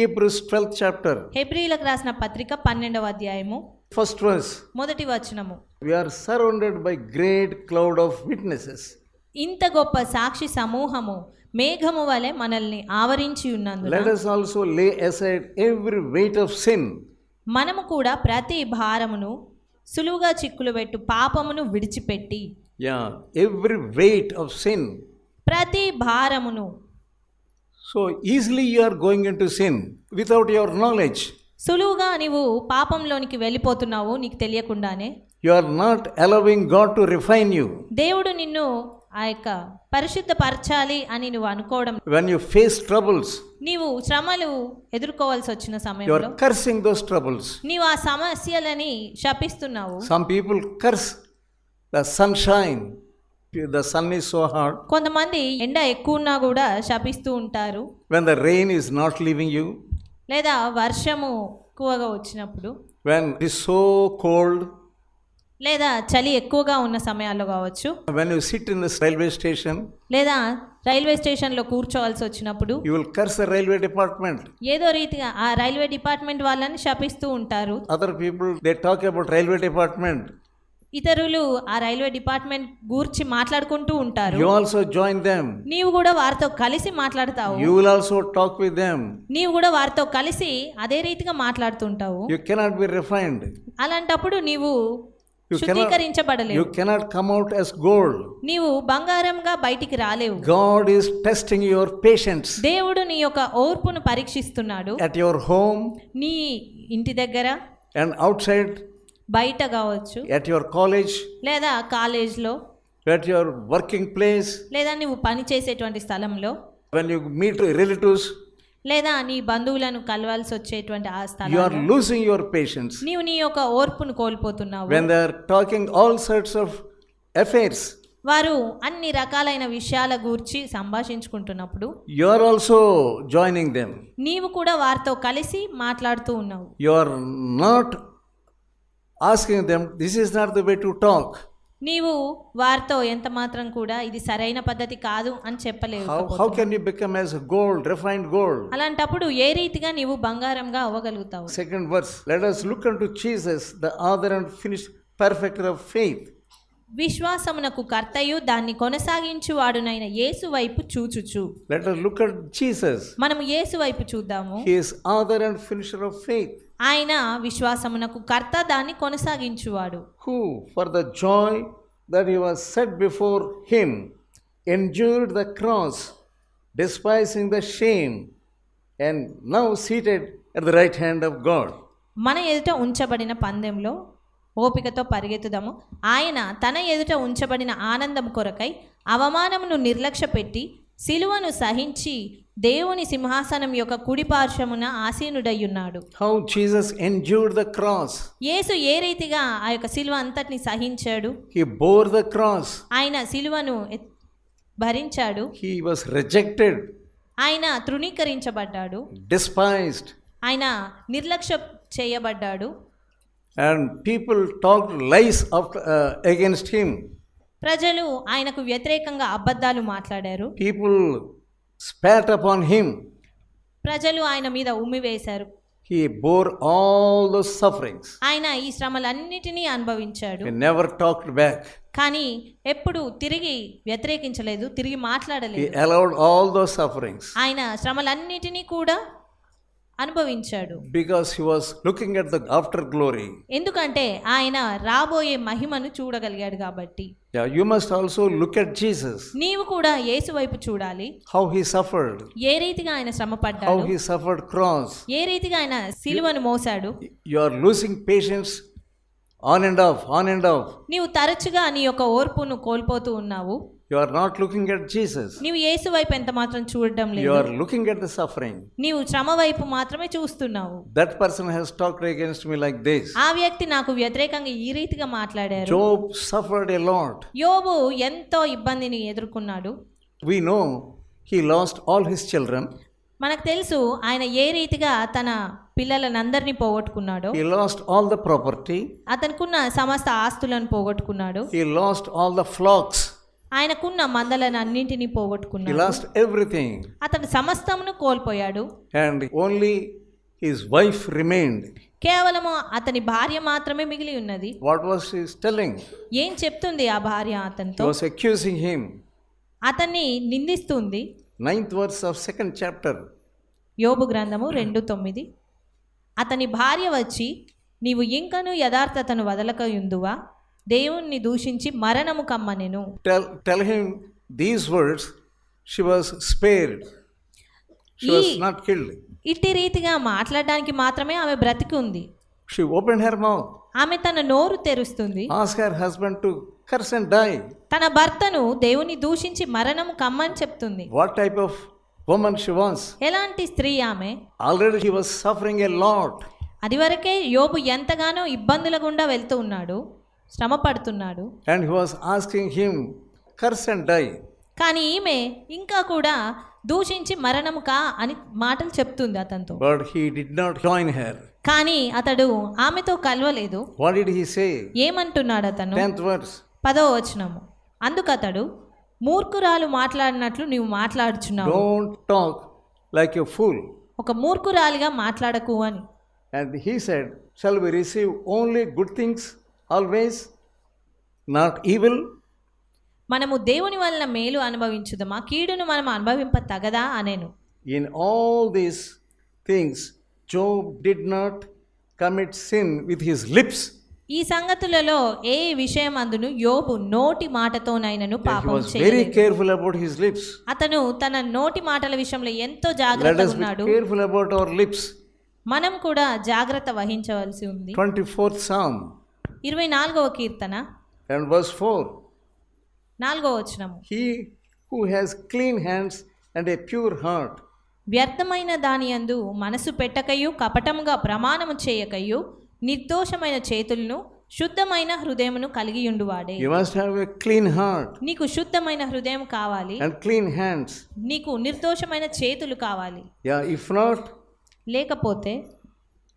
Hebrews twelfth chapter హెబ్రిలకు రాసిన పత్రిక పన్నెండవ అధ్యాయము. ఫస్ట్ వర్స్ మొదటి వచనము. We are surrounded by great cloud of witnesses ఇంత గొప్ప సాక్షి సమూహము మేఘము వలె మనల్ని ఆవరించి ఉన్నందు let us also lay aside every weight of sin మనము కూడా ప్రతి భారమును సులువుగా చిక్కులు పెట్టు పాపమును విడిచిపెట్టి yeah every weight of sin ప్రతి భారమును so easily you are going into sin without your knowledge సులువుగా నీవు పాపంలోనికి వెళ్ళిపోతున్నావు నీకు తెలియకుండానే. You are not allowing God to refine you దేవుడు నిన్ను ఆ యొక్క పరిశుద్ధ పరచాలి అని నువ్వు అనుకోవడం. వెన్ యు ఫేస్ ట్రబుల్స్ నీవు శ్రమలు ఎదుర్కోవాల్సి వచ్చిన సమయంలో కర్సింగ్ దోస్ ట్రబుల్స్ నీవు ఆ సమస్యలని శపిస్తున్నావు. Some people curse the sunshine The sun is so hot. కొంతమంది ఎండ ఎక్కువ ఉన్నా కూడా శపిస్తూ ఉంటారు When the rain is not leaving you, లేదా వర్షము ఎక్కువగా వచ్చినప్పుడు when it is so cold, లేదా చలి ఎక్కువగా ఉన్న సమయాల్లో కావచ్చు when you sit in this railway station, లేదా రైల్వే స్టేషన్లో కూర్చోవాల్సి వచ్చినప్పుడు you will curse the railway department. ఏదో రీతిగా ఆ రైల్వే డిపార్ట్మెంట్ వాళ్ళని శపిస్తూ ఉంటారు Other people, they talk about railway department. ఇతరులు ఆ రైల్వే డిపార్ట్మెంట్ గురించి మాట్లాడుకుంటూ ఉంటారు. యు ఆల్సో జాయిన్ దెం నీవు కూడా వారితో కలిసి మాట్లాడతావు. You will also talk with them నీవు కూడా వారితో కలిసి అదే రీతిగా మాట్లాడుతుంటావు. యు కెనాట్ బి రిఫైన్డ్ అలాంటప్పుడు నీవు శుద్ధీకరించబడలేదు you cannot come out as gold నీవు బంగారంగా బయటికి రాలేవు. God is testing your patience దేవుడు నీ యొక్క ఓర్పును పరీక్షిస్తున్నాడు. అట్ యువర్ హోమ్ నీ ఇంటి దగ్గర అండ్ అవుట్ బయట కావచ్చు. ఎట్ యువర్ కాలేజ్ లేదా కాలేజ్లో. ఎట్ యువర్ వర్కింగ్ ప్లేస్ లేదా నువ్వు పని చేసేటువంటి స్థలంలో. వెన్ యు మీట్ రిలేటివ్స్ లేదా నీ బంధువులను కలవాల్సి వచ్చేటువంటి ఆ స్థలం you are losing your patience నీవు నీ యొక్క ఓర్పును కోల్పోతున్నావు. When they are talking all sorts of affairs వారు అన్ని రకాలైన విషయాల గురించి సంభాషించుకుంటున్నప్పుడు you are also joining them నీవు కూడా వారితో కలిసి మాట్లాడుతూ ఉన్నావు. You are not asking them this is not the way to talk నీవు వార్తో ఎంత మాత్రం కూడా ఇది సరైన పద్ధతి కాదు అని చెప్పలేదు how can you become as gold refined gold అలాంటప్పుడు ఏ రీతిగా నీవు బంగారంగా అవ్వగలుగుతావు? Second verse let us look unto the author and finish perfect of faith విశ్వాసమునకు కర్తయు దాన్ని కొనసాగించు వాడునైన యేసు వైపు చూచుచు. లెట్ లుక్ అట్ జీసస్ మనం యేసు వైపు చూద్దాము. He is author and finisher of faith ఆయన విశ్వాసమునకు కర్త దాన్ని కొనసాగించువాడు. Who for the joy that he was set before him endured the cross despising the shame and now seated the right hand of God మన ఎదుట ఉంచబడిన పందెంలో ఓపికతో పరిగెత్తుదాము. ఆయన తన ఎదుట ఉంచబడిన ఆనందం కొరకై అవమానమును నిర్లక్ష్య పెట్టి సిలువను సహించి దేవుని సింహాసనం యొక్క కుడి పార్శ్వమున ఆసీనుడయ్యున్నాడు. How Jesus endured the cross. యేసు ఏ రీతిగా ఆ యొక్క సిలువ అంతటిని సహించాడు? He bore the cross. ఆయన సిలువను ఎత్- భరించాడు. He was rejected, ఆయన తృణీకరించబడ్డాడు. Despised, ఆయన నిర్లక్ష్య చేయబడ్డాడు. Talked lies after, uh, against him. ప్రజలు ఆయనకు వ్యతిరేకంగా అబద్ధాలు మాట్లాడారు. People spat upon him. ప్రజలు ఆయన మీద ఉమ్మివేశారు He bore all those sufferings. ఆయన ఈ శ్రమలన్నిటినీ అనుభవించాడు He never talked back. కానీ ఎప్పుడు తిరిగి వ్యతిరేకించలేదు తిరిగి He మాట్లాడలేదు allowed all those sufferings ఆయన శ్రమలన్నిటినీ కూడా అనుభవించాడు. Because he was looking at the after glory ఎందుకంటే ఆయన రాబోయే మహిమను చూడగలిగాడు కాబట్టి. Yeah you must also look at Jesus నీవు కూడా యేసు వైపు చూడాలి. హౌ హి సఫర్డ్ ఏ రీతిగా ఆయన శ్రమ పడ్డా హౌ హి సఫర్డ్ క్రాస్ ఏ రీతిగా ఆయన సిలువను మోసాడు you are losing patience on and off on and off నీవు తరచుగా నీ యొక్క ఓర్పును కోల్పోతూ ఉన్నావు. You are not looking at Jesus. నీవు యేసు వైపు ఎంత మాత్రం చూడడం You లేదు are looking at the suffering. నీవు శ్రమ వైపు మాత్రమే చూస్తున్నావు That person has talked against me like this. ఆ వ్యక్తి నాకు వ్యతిరేకంగా ఈ రీతిగా మాట్లాడారు Job suffered a lot. యోబు ఎంతో ఇబ్బందిని ఎదుర్కొన్నాడు We know he lost all his children, మనకు తెలుసు ఆయన ఏ రీతిగా తన పిల్లలనందరినీ పోగొట్టుకున్నాడో he lost all the property, అతనుకున్న సమస్త ఆస్తులను పోగొట్టుకున్నాడు he lost all the flocks. ఆయనకున్న మందలను అన్నింటినీ He పోగొట్టుకున్నాడు lost everything. అతడు సమస్తమును కోల్పోయాడు And only his wife remained. కేవలము అతని భార్య మాత్రమే మిగిలి ఉన్నది What was she telling? ఏం చెప్తుంది ఆ భార్య అతనితో was accusing him. అతన్ని నిందిస్తుంది Ninth verse of second chapter. యోబు గ్రంథము రెండు తొమ్మిది అతని భార్య వచ్చి నీవు ఇంకను యథార్థతను వదలకయుందువా దేవుణ్ణి దూషించి మరణము కమ్మనెను tell tell him these words she was spared not killed ఇట్టి రీతిగా మాట్లాడడానికి మాత్రమే ఆమె బ్రతికి ఉంది. షీ ఓపెన్ హర్ మౌత్ ఆమె తన నోరు తెరుస్తుంది. Ask husband to curse die తన భర్తను దేవుని దూషించి మరణము కమ్మని చెప్తుంది. What type of woman she was ఎలాంటి స్త్రీ ఆమె? Already she was suffering a lot అది వరకే యోబు ఎంతగానో ఇబ్బందులగుండా వెళ్తూ ఉన్నాడు. శ్రమ పడుతున్నాడు and he was asking him curse and die కానీ ఈమె ఇంకా కూడా దూషించి మరణం కా అని మాటలు చెప్తుంది అతనితో. But he did not join her కానీ అతడు ఆమెతో కలవలేదు. వాట్ డిడ్ హి సే ఏమంటున్నాడు అతను? 10th వర్స్ 10వ వచనము. అందుకతడు మూర్ఖురాలు మాట్లాడినట్లు నువ్వు మాట్లాడుచున్నావు. Don't talk like a fool ఒక మూర్ఖురాలిగా మాట్లాడకు అని. And he said shall we receive only good things always not evil మనము దేవుని వలన మేలు అనుభవించుదమా? కీడును మనం అనుభవింప తగదా అనేను. In all these things Job did not commit sin with his lips ఈ సంగతులలో ఏ విషయం అందును? యోబు నోటి మాటతోనైనను పాపం కేర్ఫుల్ అబౌట్ హిస్ లిప్స్ అతను తన నోటి మాటల విషయంలో ఎంతో జాగ్రత్తగా ఉన్నాడు. కేర్ఫుల్ అబౌట్ అవర్ లిప్స్ మనం కూడా జాగ్రత్త వహించవలసి ఉంది. ట్వంటీ 24th సాంగ్ ఇరవై నాలుగవ కీర్తన. And verse 4. నాలుగవ వచనము. He who has clean hands and a pure heart, వ్యర్థమైన దాని యందు మనసు పెట్టకయు కపటముగా ప్రమాణము చేయకయు నిర్దోషమైన చేతులను శుద్ధమైన హృదయమును కలిగియుండువాడే you must have a clean heart నీకు శుద్ధమైన హృదయం కావాలి. and clean hands. నీకు నిర్దోషమైన చేతులు కావాలి. Yeah, if not, లేకపోతే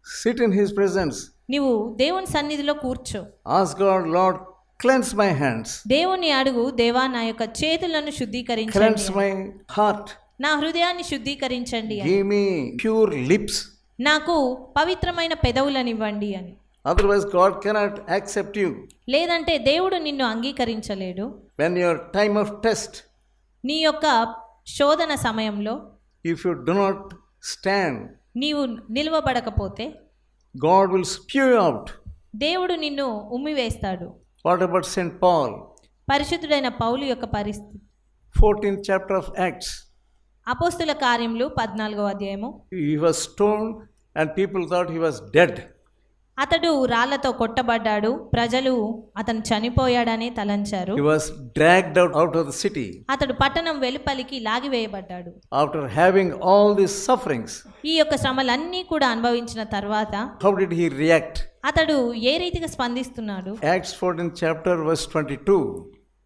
sit in his presence. నీవు దేవుని సన్నిధిలో కూర్చో Ask God, Lord, cleanse my hands, దేవుని అడుగు దేవా నా యొక్క చేతులను శుద్ధీకరించండి cleanse my heart, నా హృదయాన్ని శుద్ధీకరించండి give me pure lips. నాకు పవిత్రమైన పెదవులనివ్వండి అని Otherwise, God cannot accept you. లేదంటే దేవుడు నిన్ను అంగీకరించలేడు When your time of test, నీ యొక్క శోధన సమయంలో if you do not stand, నీవు నిలవబడకపోతే గాడ్ విల్ స్ప్యూ అవుట్ దేవుడు నిన్ను ఉమ్మివేస్తాడు. వాట్ అబౌట్ సెయింట్ పాల్ పరిశుద్ధుడైన పౌలు యొక్క పరిస్థితి. 14 చాప్టర్ ఆఫ్ యాక్ట్స్ అపోస్తుల కార్యములు 14వ అధ్యాయము. He was stone and people thought he was dead అతడు రాళ్ళతో కొట్టబడ్డాడు ప్రజలు అతను చనిపోయాడని తలంచారు the city అతడు పట్టణం వెలుపలికి లాగివేయబడ్డాడు after having all these sufferings. ఈ యొక్క శ్రమలన్నీ కూడా అనుభవించిన తర్వాత did he react? అతడు ఏ రీతిగా స్పందిస్తున్నాడు Acts 14th chapter, verse 22.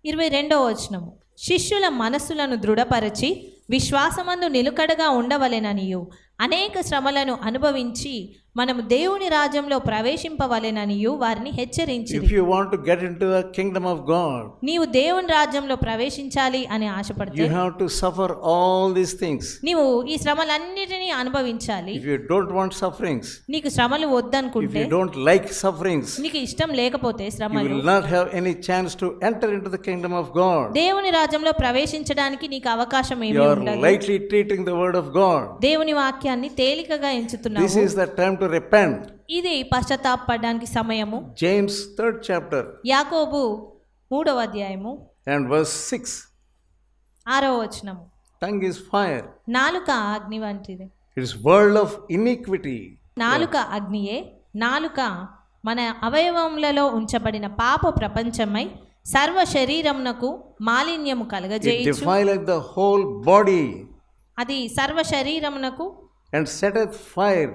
ఇరవై రెండవ వచనము శిష్యుల మనస్సులను దృఢపరచి విశ్వాసమందు నిలుకడగా ఉండవలెననియు అనేక శ్రమలను అనుభవించి మనము దేవుని రాజ్యంలో ప్రవేశింపవలెనని వారిని హెచ్చరించి if you want to get into the kingdom of God నీవు దేవుని రాజ్యంలో ప్రవేశించాలి అని ఆశపడతావు you have to suffer all these things నీవు ఈ శ్రమలన్నిటిని అనుభవించాలి. If you don't want sufferings నీకు శ్రమలు వద్దనుకుంటే if you don't like sufferings నీకు ఇష్టం లేకపోతే శ్రమలు you will not have any chance to enter into the kingdom of God దేవుని రాజ్యంలో ప్రవేశించడానికి నీకు అవకాశం ఏమీ ఉండదు you are lightly treating the word of God దేవుని వాక్యాన్ని తేలికగా ఎంచుతున్నావు. This is the time to to repent. ఇది పశ్చాత్తాపడడానికి సమయము James 3rd chapter యాకోబు మూడవ అధ్యాయము and verse 6. ఆరవ వచనము Tongue is fire. నాలుక అగ్ని వంటిది is world of iniquity. నాలుక అగ్నియే నాలుక మన అవయవములలో ఉంచబడిన పాప ప్రపంచమై సర్వ శరీరమునకు మాలిన్యము కలగజేయచ్చు defileth the whole body అది సర్వ శరీరమునకు and setteth fire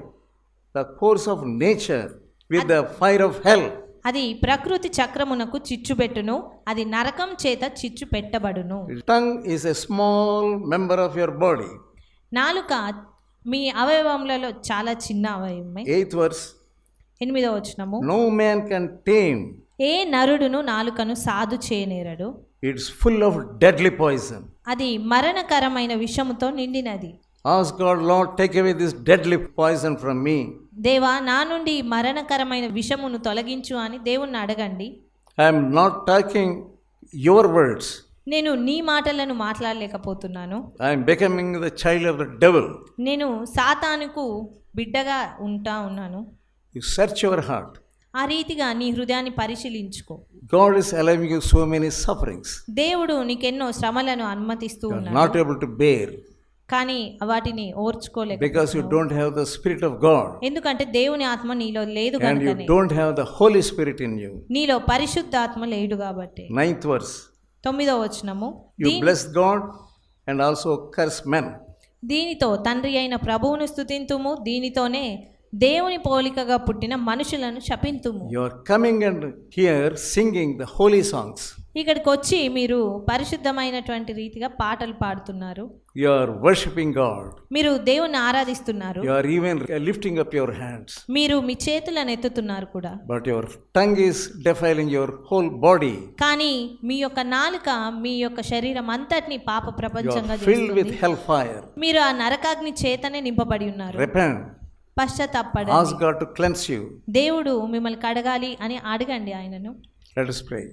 the course of nature with the fire of hell అది ప్రకృతి చక్రమునకు చిచ్చు పెట్టును అది నరకం చేత చిచ్చు పెట్టబడును. Tongue is a small member of your body నాలుక మీ అవయవములలో చాలా చిన్న అవయవమే. ఎయిత్ వర్స్ ఎనిమిదో వచనము. నో మ్యాన్ కెన్ ఏ నరుడును నాలుకను సాధు చేయనేరడు? It's full of deadly poison అది మరణకరమైన విషముతో నిండినది. Ask God Lord take away this deadly poison from me దేవా నా నుండి మరణకరమైన విషమును తొలగించు అని దేవుణ్ణి అడగండి. I'm not talking your words నేను నీ మాటలను మాట్లాడలేకపోతున్నాను. I'm becoming the child of the devil నేను సాతానుకు బిడ్డగా ఉంటా ఉన్నాను. యు సెర్చ్ యువర్ హార్ట్ ఆ రీతిగా నీ హృదయాన్ని పరిశీలించుకో. God is allowing you so many sufferings దేవుడు నీకెన్నో శ్రమలను అనుమతిస్తూ నాట్ ఏబుల్ టు బేర్ కానీ వాటిని ఓర్చుకోలేదు because you don't have the spirit of God ఎందుకంటే దేవుని ఆత్మ నీలో లేదు కనుక and you don't have the holy spirit in you నీలో పరిశుద్ధ ఆత్మ లేదు కాబట్టి. 9th వర్స్ 9వ వచనము. You bless God and also curse men దీనితో తండ్రి అయిన ప్రభువును స్తుతింతుము. దీనితోనే దేవుని పోలికగా పుట్టిన మనుషులను శపింతుము. Your coming and here singing the holy songs ఇక్కడికి వచ్చి మీరు పరిశుద్ధమైనటువంటి రీతిగా పాటలు పాడుతున్నారు. యువర్ వర్షిపింగ్ గాడ్ మీరు దేవుని ఆరాధిస్తున్నారు. Your even lifting up your hands మీరు మీ చేతులను ఎత్తుతున్నారు కూడా. But your tongue is defiling your whole body కానీ మీ యొక్క నాలుక మీ యొక్క శరీరం అంతటిని పాప ప్రపంచంగా మీరు ఆ నరకాగ్ని చేతనే నింపబడి ఉన్నారు. పశ్చాత్తాపడండి Ask God to cleanse you. దేవుడు మిమ్మల్ని కడగాలి అని అడగండి ఆయనను Let us pray.